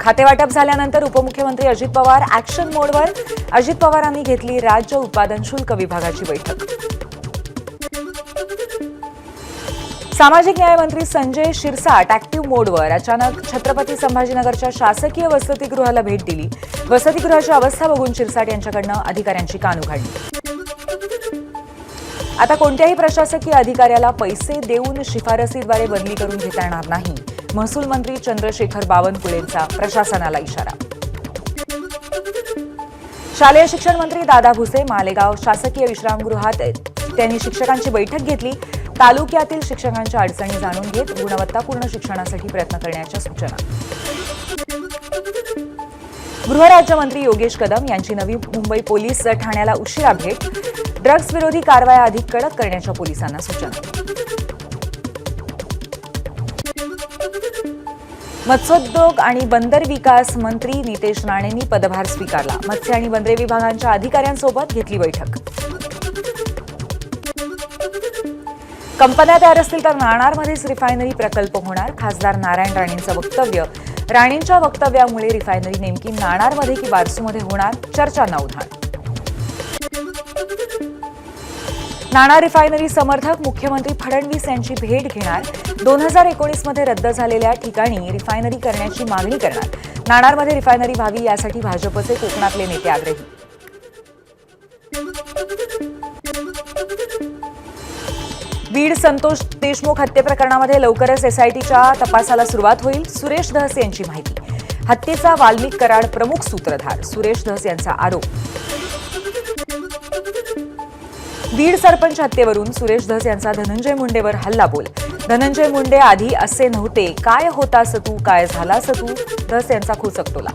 खातेवाटप झाल्यानंतर उपमुख्यमंत्री अजित पवार ऍक्शन मोडवर अजित पवारांनी घेतली राज्य उत्पादन शुल्क विभागाची बैठक. सामाजिक न्याय मंत्री संजय शिरसाट ऍक्टिव्ह मोडवर अचानक छत्रपती संभाजीनगरच्या शासकीय वसतिगृहाला भेट दिली. वसतिगृहाची अवस्था बघून शिरसाट यांच्याकडनं अधिकाऱ्यांची कान उघडली. आता कोणत्याही प्रशासकीय अधिकाऱ्याला पैसे देऊन शिफारसीद्वारे बदली करून घेता येणार नाही. महसूल मंत्री चंद्रशेखर बावनकुळेंचा प्रशासनाला इशारा. शालेय शिक्षण मंत्री दादा भुसे मालेगाव शासकीय विश्रामगृहात त्यांनी शिक्षकांची बैठक घेतली. तालुक्यातील शिक्षकांच्या अडचणी जाणून घेत गुणवत्तापूर्ण शिक्षणासाठी प्रयत्न करण्याच्या सूचना. गृहराज्यमंत्री योगेश कदम यांची नवी मुंबई पोलीस ठाण्याला उशिरा भेट. ड्रग्ज विरोधी कारवाया अधिक कडक करण्याच्या पोलिसांना सूचना. मत्स्योद्योग आणि बंदर विकास मंत्री नितेश राणेंनी पदभार स्वीकारला. मत्स्य आणि बंदरे विभागांच्या अधिकाऱ्यांसोबत घेतली बैठक. कंपन्या तयार असतील तर नाणारमध्येच रिफायनरी प्रकल्प होणार खासदार नारायण राणेंचं वक्तव्य. राणेंच्या वक्तव्यामुळे रिफायनरी नेमकी नाणारमध्ये की बारसूमध्ये होणार चर्चांना उधाण नाणार रिफायनरी समर्थक मुख्यमंत्री फडणवीस यांची भेट घेणार. दोन हजार एकोणीसमध्ये रद्द झालेल्या ठिकाणी रिफायनरी करण्याची मागणी करणार. नाणारमध्ये रिफायनरी व्हावी यासाठी भाजपचे कोकणातले नेते आग्रही. बीड संतोष देशमुख हत्येप्रकरणामध्ये लवकरच एसआयटीच्या तपासाला सुरुवात होईल सुरेश धस यांची माहिती. हत्येचा वाल्मिक कराड प्रमुख सूत्रधार सुरेश धस यांचा आरोप. बीड सरपंच हत्येवरून सुरेश धस यांचा धनंजय मुंडेवर हल्ला बोल धनंजय मुंडे आधी असे नव्हते. काय होतास तू काय झालास तू धस यांचा खुसकटोला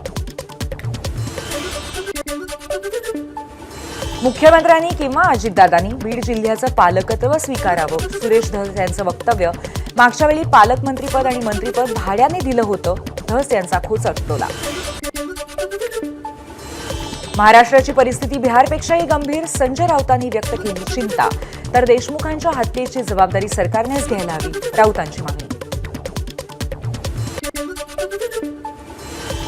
मुख्यमंत्र्यांनी किंवा अजितदादांनी बीड जिल्ह्याचं पालकत्व स्वीकारावं सुरेश धस यांचं वक्तव्य. मागच्या वेळी पालकमंत्रीपद आणि मंत्रीपद भाड्याने दिलं होतं. धस यांचा खुचकटोला महाराष्ट्राची परिस्थिती बिहारपेक्षाही गंभीर. संजय राऊतांनी व्यक्त केली चिंता. तर देशमुखांच्या हत्येची जबाबदारी सरकारनेच घ्यायला हवी राऊतांची मागणी.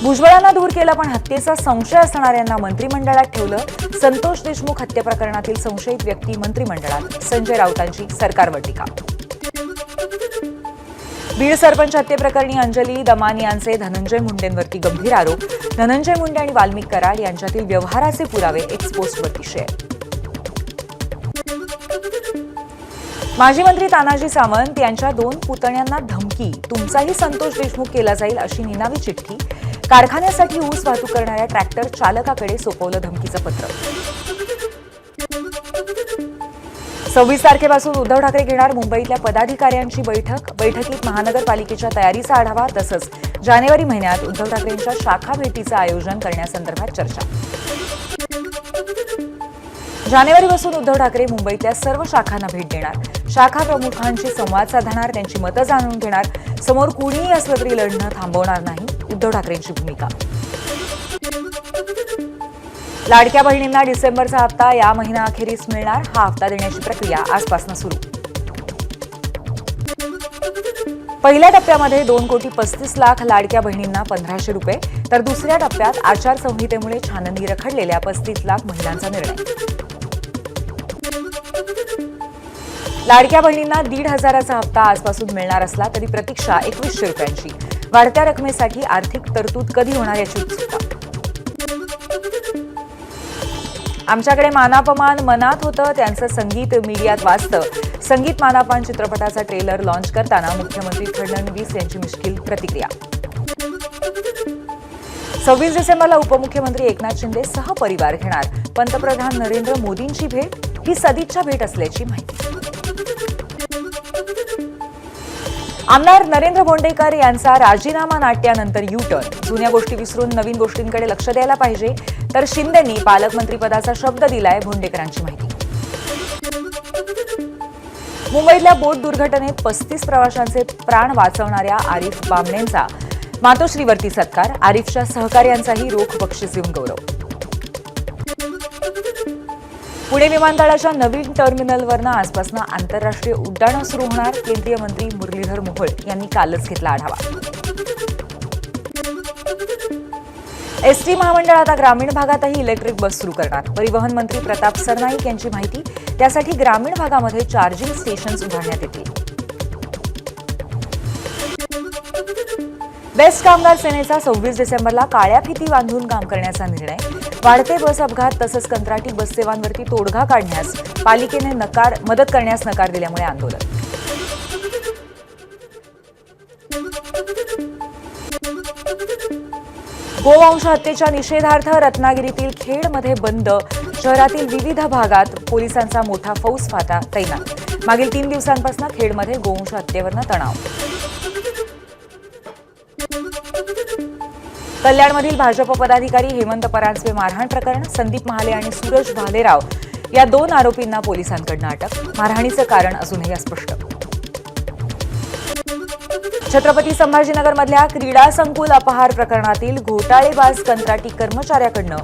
भुजबळांना दूर केलं पण हत्येचा संशय असणाऱ्यांना मंत्रिमंडळात ठेवलं. संतोष देशमुख हत्या प्रकरणातील संशयित व्यक्ती मंत्रिमंडळात. संजय राऊतांची सरकारवर टीका. बीड सरपंच हत्येप्रकरणी अंजली दमानी यांचे धनंजय मुंडेंवरती गंभीर आरोप. धनंजय मुंडे आणि वाल्मिक कराड यांच्यातील व्यवहाराचे पुरावे एक्सपोस्टवरती शेअर माजी मंत्री तानाजी सावंत यांच्या दोन पुतण्यांना धमकी. तुमचाही संतोष देशमुख केला जाईल अशी निनावी चिठ्ठी. कारखान्यासाठी ऊस वाहतूक करणाऱ्या ट्रॅक्टर चालकाकडे सोपवलं धमकीचं पत्र. सव्वीस तारखेपासून उद्धव ठाकरे घेणार मुंबईतल्या पदाधिकाऱ्यांची बैठक. बैठकीत महानगरपालिकेच्या तयारीचा आढावा तसंच जानेवारी महिन्यात उद्धव ठाकरेंच्या शाखा भेटीचं आयोजन करण्यासंदर्भात चर्चा. जानेवारीपासून उद्धव ठाकरे मुंबईतल्या सर्व शाखांना भेट देणार. शाखा प्रमुखांशी संवाद साधणार त्यांची मतं जाणून घेणार. समोर कुणीही असलं तरी लढणं थांबवणार नाही उद्धव ठाकरेंची भूमिका. लाडक्या बहिणींना डिसेंबरचा हप्ता या महिनाअखेरीस मिळणार हा हप्ता देण्याची प्रक्रिया आजपासून सुरू. पहिल्या टप्प्यामध्ये दोन कोटी पस्तीस लाख लाडक्या बहिणींना पंधराशे रुपये तर दुसऱ्या टप्प्यात आचारसंहितेमुळे छाननी रखडलेल्या पस्तीस लाख महिलांचा निर्णय. लाडक्या बहिणींना दीड हजाराचा हप्ता आजपासून मिळणार असला तरी प्रतीक्षा एकवीसशे रुपयांची. वाढत्या रकमेसाठी आर्थिक तरतूद कधी होणार याची उत्सुकता? आमच्याकडे मानापमान मनात होतं त्यांचं संगीत मीडियात वाचतं संगीत मानापमान चित्रपटाचा ट्रेलर लॉन्च करताना मुख्यमंत्री फडणवीस यांची मिश्किल प्रतिक्रिया. सव्वीस डिसेंबरला उपमुख्यमंत्री एकनाथ शिंदे सहपरिवार घेणार. पंतप्रधान नरेंद्र मोदींची भेट ही सदिच्छा भेट असल्याची माहिती. आमदार नरेंद्र बोंडेकर यांचा राजीनामा नाट्यानंतर यू टर्न जुन्या गोष्टी विसरून नवीन गोष्टींकडे लक्ष द्यायला पाहिजे. तर शिंदेंनी पालकमंत्रीपदाचा शब्द दिलाय भोंडेकरांची माहिती. मुंबईतल्या बोट दुर्घटनेत पस्तीस प्रवाशांचे प्राण वाचवणाऱ्या आरिफ बामणेंचा मातोश्रीवरती सत्कार. आरिफच्या सहकार्यांचाही रोख बक्षीस देऊन गौरव. पुणे विमानतळाच्या नवीन टर्मिनलवरनं आजपासून आंतरराष्ट्रीय उड्डाणं सुरू होणार. केंद्रीय मंत्री मुरलीधर मोहोळ यांनी कालच घेतला आढावा. एस टी महामंडळ आता ग्रामीण भागातही इलेक्ट्रिक बस सुरू करणार. परिवहन मंत्री प्रताप सरनाईक यांची माहिती. त्यासाठी ग्रामीण भागामध्ये चार्जिंग स्टेशन्स उभारण्यात येतील. बेस्ट कामगार सेनेचा सव्वीस डिसेंबरला काळ्या फिती बांधून काम करण्याचा निर्णय. वाढते बस अपघात तसंच कंत्राटी बस सेवांवरती तोडगा काढण्यास पालिकेने नकार मदत करण्यास नकार दिल्यामुळे आंदोलन. गोवंश हत्येच्या निषेधार्थ रत्नागिरीतील खेडमध्ये बंद शहरातील विविध भागात पोलिसांचा मोठा फौज फाटा तैनात. मागील तीन दिवसांपासून खेडमध्ये गोवंश हत्येवरनं तणाव. कल्याणमधील भाजप पदाधिकारी हेमंत परांजपे मारहाण प्रकरण संदीप महाले आणि सूरज भालेराव या दोन आरोपींना पोलिसांकडनं अटक. मारहाणीचं कारण अजूनही अस्पष्ट. छत्रपती संभाजीनगरमधल्या क्रीडा संकुल अपहार प्रकरणातील घोटाळेबाज कंत्राटी कर्मचाऱ्याकडनं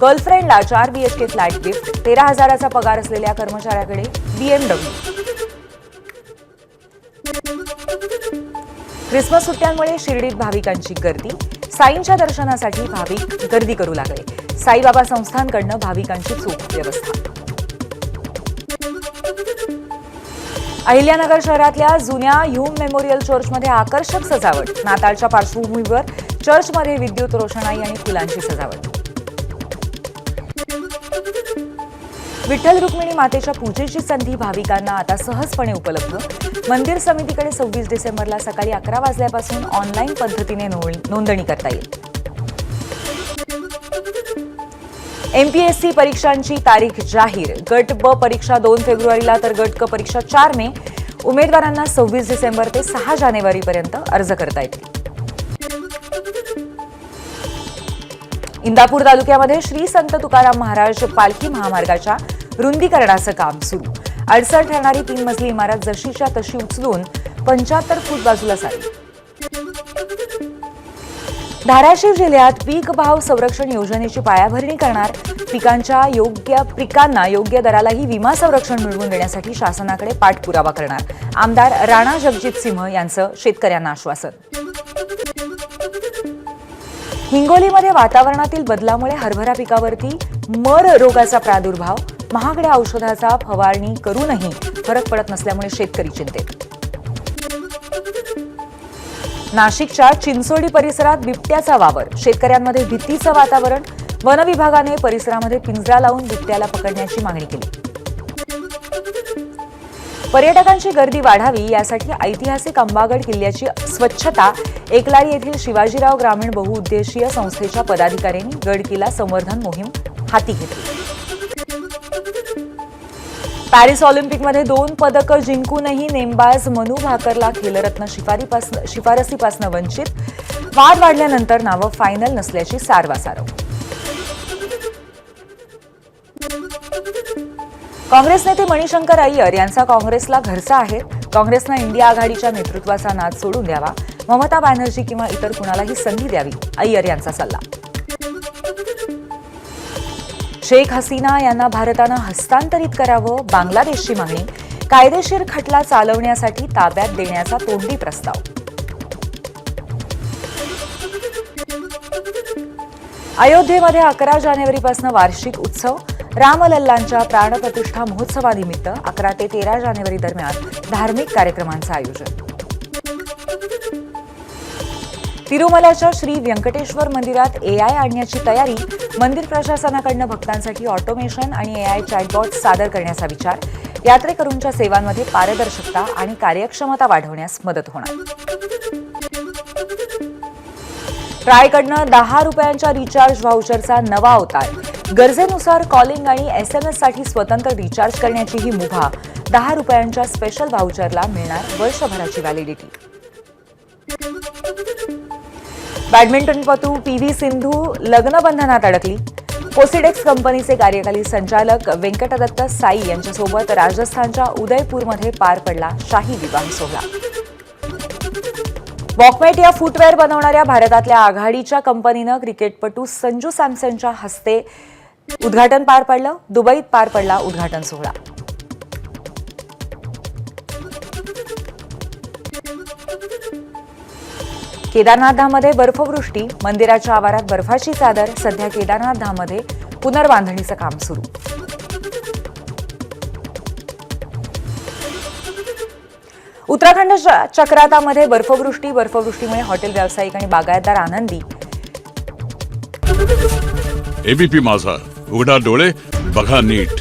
गर्लफ्रेंडला चार बीएचके फ्लॅट गिफ्ट तेरा हजाराचा पगार असलेल्या कर्मचाऱ्याकडे बीएमडब्ल्यू ख्रिसमस सुट्ट्यांमुळे शिर्डीत भाविकांची गर्दी. साईंच्या दर्शनासाठी भाविक गर्दी करू लागले. साईबाबा संस्थांकडनं भाविकांची चोख व्यवस्था. अहिल्यानगर शहरातल्या जुन्या ह्यूम मेमोरियल चर्चमध्ये आकर्षक सजावट. नाताळच्या पार्श्वभूमीवर चर्चमध्ये विद्युत रोषणाई आणि फुलांची सजावट. विठ्ठल रुक्मिणी मातेच्या पूजेची संधी भाविकांना आता सहजपणे उपलब्ध. मंदिर समितीकडे सव्वीस डिसेंबरला सकाळी अकरा वाजल्यापासून ऑनलाईन पद्धतीने नोंदणी करता येईल. एमपीएससी परीक्षांची तारीख जाहीर. गट ब परीक्षा दोन फेब्रुवारीला तर गट क परीक्षा चार मे. उमेदवारांना सव्वीस डिसेंबर ते सहा जानेवारीपर्यंत अर्ज करता येतील. इंदापूर तालुक्यामध्ये श्री संत तुकाराम महाराज पालखी महामार्गाच्या रुंदीकरणाचं काम सुरू. अडचण ठरणारी तीन मजली इमारत जशीच्या तशी उचलून पंच्याहत्तर फूट बाजूला सारली. धाराशिव जिल्ह्यात पीक भाव संरक्षण योजनेची पायाभरणी करणार पिकांच्या योग्य पिकांना योग्य दरालाही विमा संरक्षण मिळवून देण्यासाठी शासनाकडे पाठपुरावा करणार. आमदार राणा जगजित सिंह यांचं शेतकऱ्यांना आश्वासन. हिंगोलीमध्ये वातावरणातील बदलामुळे हरभरा पिकावरती मर रोगाचा प्रादुर्भाव महागड्या औषधाचा फवारणी करूनही फरक पडत नसल्यामुळे शेतकरी चिंतेत. नाशिकच्या चिंचोडी परिसरात बिबट्याचा वावर. शेतकऱ्यांमध्ये भीतीचं वातावरण. वन विभागाने परिसरामध्ये पिंजरा लावून बिबट्याला पकडण्याची मागणी केली. पर्यटकांची गर्दी वाढावी यासाठी ऐतिहासिक अंबागड किल्ल्याची स्वच्छता एकलारी येथील शिवाजीराव ग्रामीण बहुउद्देशीय संस्थेच्या पदाधिकाऱ्यांनी गड किल्ला संवर्धन मोहीम हाती घेतली. पॅरिस ऑलिम्पिकमध्ये दोन पदकं जिंकूनही नेमबाज मनू भाकरला खेलरत्न शिफारीपासून शिफारसीपासून वंचित. वाद वाढल्यानंतर नावं फायनल नसल्याची सारवासारव. काँग्रेस नेते मणिशंकर अय्यर यांचा काँग्रेसला घरचा आहे. काँग्रेसनं इंडिया आघाडीच्या नेतृत्वाचा नाद सोडून द्यावा. ममता बॅनर्जी किंवा इतर कुणालाही संधी द्यावी अय्यर यांचा सल्ला. शेख हसीना यांना भारतानं हस्तांतरित करावं बांगलादेशची मागणी कायदेशीर खटला चालवण्यासाठी ताब्यात देण्याचा तोंडी प्रस्ताव. अयोध्येमध्ये अकरा जानेवारीपासून वार्षिक उत्सव रामलल्लांच्या प्राणप्रतिष्ठा महोत्सवानिमित्त अकरा ते तेरा जानेवारी दरम्यान धार्मिक कार्यक्रमांचं आयोजन. तिरुमलाच्या श्री व्यंकटेश्वर मंदिरात एआय आणण्याची तयारी मंदिर प्रशासनाकडनं भक्तांसाठी ऑटोमेशन आणि एआय चॅटबॉट सादर करण्याचा विचार यात्रेकरूंच्या सेवांमध्ये पारदर्शकता आणि कार्यक्षमता वाढवण्यास मदत होणार. ट्रायकडनं दहा रुपयांच्या रिचार्ज व्हाउचरचा नवा अवतार. गरजेनुसार कॉलिंग आणि एसएमएससाठी साठी स्वतंत्र रिचार्ज करण्याची ही मुभा. दहा रुपयांच्या स्पेशल व्हाउचरला मिळणार वर्षभराची व्हॅलिडिटी बॅडमिंटनपटू पी व्ही सिंधू लग्नबंधनात अडकली. पोसिडेक्स कंपनीचे कार्यकारी संचालक व्यंकटदत्त साई यांच्यासोबत राजस्थानच्या उदयपूरमध्ये पार पडला शाही विवाह सोहळा. वॉकमेट या फुटवेअर बनवणाऱ्या भारतातल्या आघाडीच्या कंपनीनं क्रिकेटपटू संजू सॅमसनच्या हस्ते उद्घाटन पार पडलं. दुबईत पार पडला उद्घाटन सोहळा. केदारनाथ धाममध्ये बर्फवृष्टी मंदिराच्या आवारात बर्फाची चादर सध्या केदारनाथ धाममध्ये पुनर्बांधणीचं काम सुरू. उत्तराखंड चक्रातामध्ये बर्फवृष्टी बर्फवृष्टीमुळे हॉटेल व्यावसायिक आणि बागायतदार आनंदी. एबीपी माझा उघडा डोळे बघा नीट.